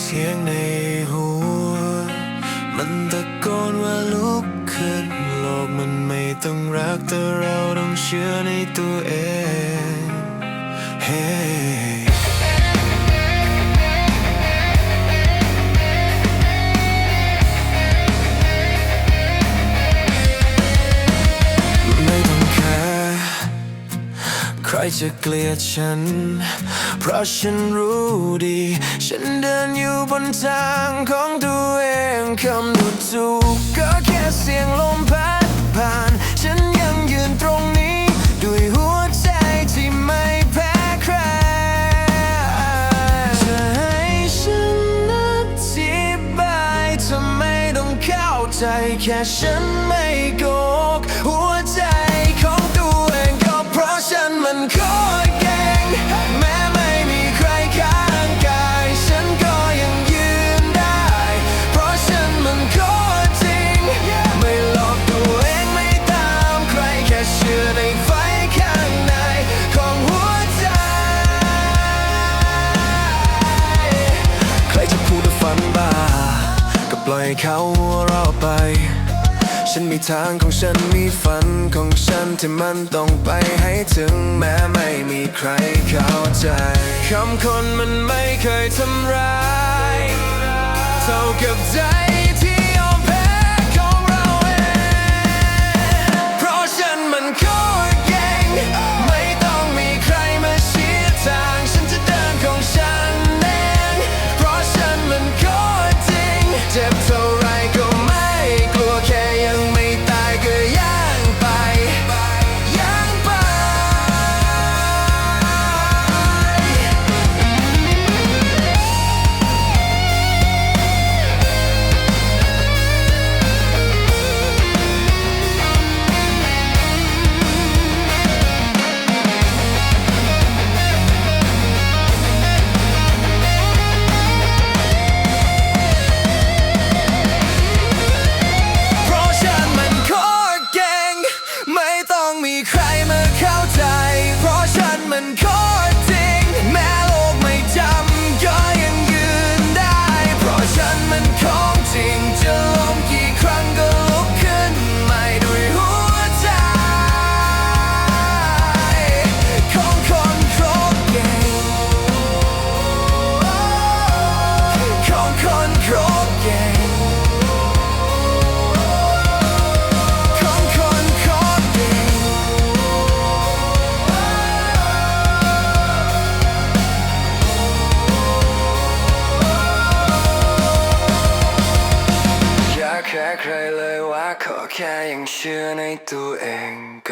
เสียงในหัว มันตะโกนว่าลุกขึ้นโลกมันไม่ต้องรักแต่เราต้องเชื่อในตัวเอง ครจะเกลียดฉัน เพราะฉันรู้ดี ฉันเดินอยู่บนทางของตัวเองคำดูถูกก็แค่เสียงลมพัดผ่าน ฉันยังยืนตรงนี้ ด้วยหัวใจที่ไม่แพ้ใครจะให้ฉันอธิบายเธอไม่ต้องเข้าใจ แค่ฉันไม่โกหกหัวใจ ล่อยเขาเราไป ฉันมีทางของฉันมีฝันของฉันที่มันต้องไปให้ถึงแม้ไม่มีใครเข้าใจคำคนมันไม่เคยทำร้าย เท่ากับใจ ต้องมีใครมาเข้าใจ แค่ใครเลยว่าขอแค่ยังเชื่อในตัวเองก็